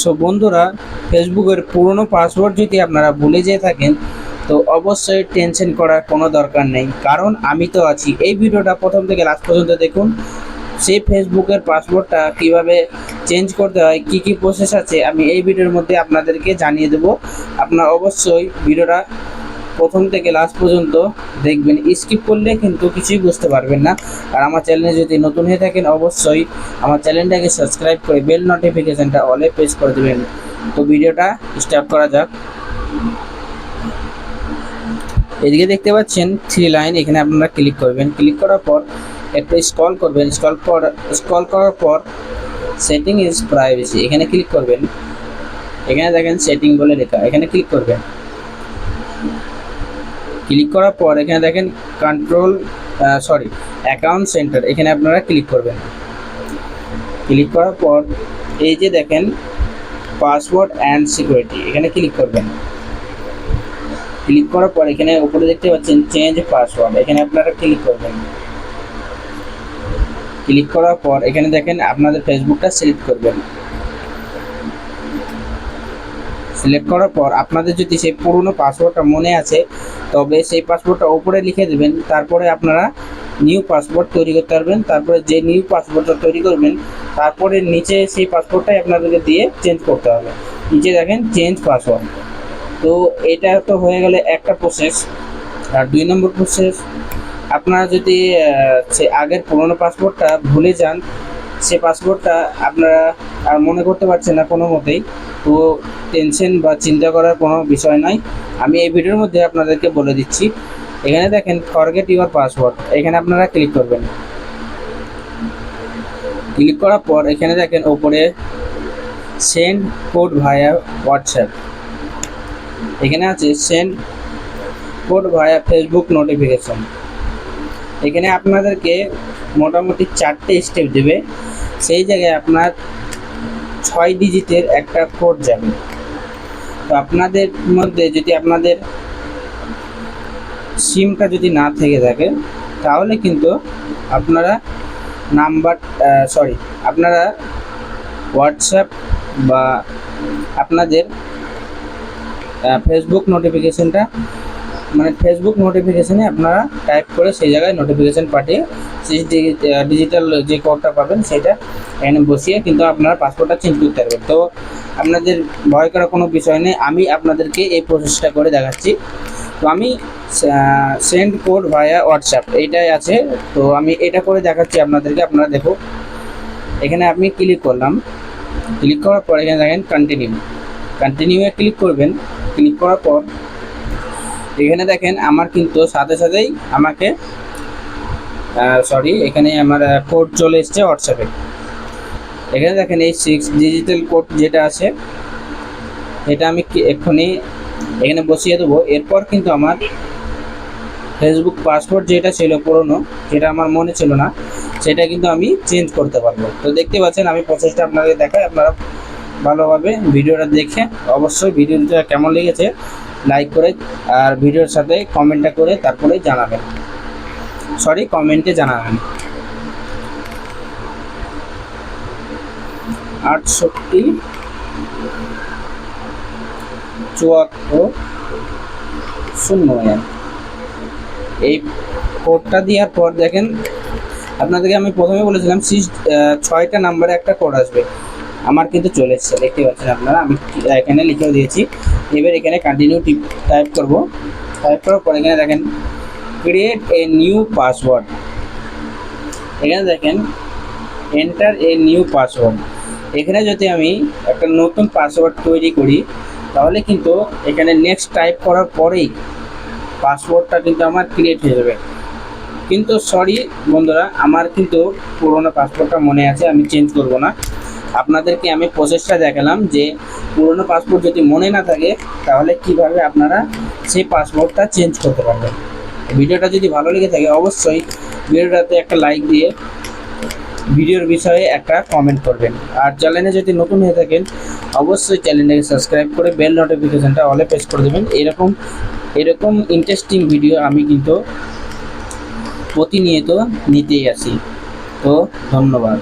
So বন্ধুরা ফেসবুকের পুরনো পাসওয়ার্ড যদি আপনারা ভুলে যেয়ে থাকেন, তো অবশ্যই টেনশন করার কোনো দরকার নেই। কারণ আমি তো আছি। এই ভিডিওটা প্রথম থেকে লাস্ট পর্যন্ত দেখুন। সেই ফেসবুকের পাসওয়ার্ডটা কীভাবে চেঞ্জ করতে হয়, কি কি প্রসেস আছে, আমি এই ভিডিওর মধ্যে আপনাদেরকে জানিয়ে দেব। আপনারা অবশ্যই ভিডিওটা প্রথম থেকে লাস্ট পর্যন্ত দেখবেন স্কিপ করলে কিন্তু কিছুই বুঝতে পারবেন না। আর আমার চ্যানেলে যদি নতুন হয়ে থাকেন, অবশ্যই আমার চ্যানেলটাকে সাবস্ক্রাইব করে বেল নোটিফিকেশানটা অলে প্রেস করে দেবেন। তো ভিডিওটা স্টার্ট করা যাক। এদিকে দেখতে পাচ্ছেন থ্রি লাইন এখানে আপনারা ক্লিক করবেন। ক্লিক করার পর একটু স্ক্রল করবেন। স্ক্রল পর স্ক্রল করার পর সেটিং ইজ প্রাইভেসি এখানে ক্লিক করবেন। এখানে দেখেন সেটিং বলে লেখা, এখানে ক্লিক করবেন। ক্লিক করার পর এখানে দেখেন কন্ট্রোল সরি অ্যাকাউন্ট সেন্টার এখানে আপনারা ক্লিক করবেন। ক্লিক করার পর এই যে দেখেন পাসওয়ার্ড অ্যান্ড সিকিউরিটি এখানে ক্লিক করবেন। ক্লিক করার পর এখানে উপরে দেখতে পাচ্ছেন চেঞ্জ পাসওয়ার্ড এখানে আপনারা ক্লিক করবেন। ক্লিক করার পর এখানে দেখেন আপনাদের ফেসবুকটা সিলেক্ট করবেন। সিলেক্ট করার পর আপনাদের যদি সেই পুরনো পাসওয়ার্ডটা মনে আছে, তবে সেই পাসওয়ার্ডটা ওপরে লিখে দেবেন, তারপরে আপনারা নিউ পাসওয়ার্ড তৈরি করতে পারবেন, তারপরে যে নিউ পাসওয়ার্ডটা তৈরি করবেন, তারপরে নিচে সেই পাসওয়ার্ডটাই আপনাদেরকে দিয়ে চেঞ্জ করতে হবে। নিচে দেখেন চেঞ্জ পাসওয়ার্ড তো এটা তো হয়ে গেলে একটা প্রসেস আর দুই নম্বর প্রসেস আপনারা যদি আগের পুরনো পাসওয়ার্ডটা ভুলে যান সে পাসপোর্টটা আপনারা আর মনে করতে পারছেন না কোনো মতেই, তো টেনশন বা চিন্তা করার কোনো বিষয় নাই। আমি এই ভিডিওর মধ্যে আপনাদেরকে বলে দিচ্ছি, এখানে দেখেন ফরগেট ইউর পাসওয়ার্ড এখানে আপনারা ক্লিক করবেন। ক্লিক করার পর এখানে দেখেন, ওপরে সেন্ড কোড ভায়া হোয়াটসঅ্যাপ এখানে আছে send code via Facebook notification এখানে আপনাদেরকে মোটামুটি চারটে স্টেপ দেবে। সেই জায়গায় আপনার ছয় ডিজিটের একটা কোড যাবে। তো আপনাদের মধ্যে যদি আপনাদের সিমটা যদি না থেকে থাকে, তাহলে কিন্তু আপনারা নাম্বার সরি আপনারা হোয়াটসঅ্যাপ বা আপনাদের ফেসবুক নোটিফিকেশনটা মানে ফেসবুক নোটিফিকেশনে আপনারা টাইপ করে সেই জায়গায় নোটিফিকেশন পাঠিয়ে সেই ডিজিটাল যে কোডটা পাবেন সেটা এখানে বসিয়ে কিন্তু আপনারা পাসপোর্টটা চেঞ্জ করতে পারবেন। তো আপনাদের ভয় করার কোনো বিষয় নেই। আমি আপনাদেরকে এই প্রসেসটা করে দেখাচ্ছি। তো আমি সেন্ড কোড ভায়া হোয়াটসঅ্যাপ এইটাই আছে। তো আমি এটা করে দেখাচ্ছি আপনাদেরকে, আপনারা দেখো। এখানে আপনি ক্লিক করলাম। ক্লিক করার পর এখানে দেখেন কন্টিনিউ কন্টিনিউয়ে ক্লিক করবেন। ক্লিক করার পর এখানে দেখেন আমার কিন্তু সাথে সাথেই আমাকে সরি এখানে আমার কোড চলে এসছে হোয়াটসঅ্যাপে এখানে দেখেন এই সিক্স ডিজিটাল কোড যেটা আছে, এটা আমি এক্ষুনি এখানে বসিয়ে দেবো। এরপর কিন্তু আমার ফেসবুক পাসওয়ার্ড যেটা ছিল পুরনো, যেটা আমার মনে ছিল না, সেটা কিন্তু আমি চেঞ্জ করতে পারব। তো দেখতে পাচ্ছেন, আমি প্রসেসটা আপনাদের দেখাই, আপনারা ভালোভাবে ভিডিওটা দেখে অবশ্যই ভিডিওটা কেমন লেগেছে লাইক করে আর ভিডিওর সাথে কমেন্টটা করে তারপরে জানাবেন। সরি কমেন্টে জানাবেন। আটষট্টি, চুয়াত্তর, শূন্য এই কোডটা দেওয়ার পর দেখেন, আপনাদেরকে আমি প্রথমে বলেছিলাম সিক্স ছয়টা নাম্বারে একটা কোড আসবে। আমার কিন্তু চলে এসেছে, দেখতে পাচ্ছেন আপনারা। আমি এখানে লিখেও দিয়েছি। এবার এখানে কন্টিনিউ টাইপ করব। টাইপ করার পর এখানে দেখেন ক্রিয়েট এ নিউ পাসওয়ার্ড এখানে দেখেন এন্টার এ নিউ পাসওয়ার্ড এখানে যদি আমি একটা নতুন পাসওয়ার্ড তৈরি করি, তাহলে কিন্তু এখানে নেক্সট টাইপ করার পরেই পাসওয়ার্ডটা কিন্তু আমার ক্রিয়েট হয়ে যাবে। কিন্তু সরি বন্ধুরা, আমার কিন্তু পুরোনো পাসপোর্টটা মনে আছে, আমি চেঞ্জ করব না। আপনাদেরকে আমি প্রসেসটা দেখালাম যে পুরনো পাসপোর্ট যদি মনে না থাকে, তাহলে কীভাবে আপনারা সেই পাসপোর্টটা চেঞ্জ করতে পারবেন? ভিডিওটা যদি ভালো লেগে থাকে, অবশ্যই ভিডিওটাতে একটা লাইক দিয়ে ভিডিওর বিষয়ে একটা কমেন্ট করবেন। আর চ্যানেলে যদি নতুন হয়ে থাকেন, অবশ্যই চ্যানেলটাকে সাবস্ক্রাইব করে বেল নোটিফিকেশনটা অলে প্রেস করে দেবেন। এরকম এরকম ইন্টারেস্টিং ভিডিও আমি কিন্তু প্রতিনিয়ত নিতেই আসি। তো ধন্যবাদ।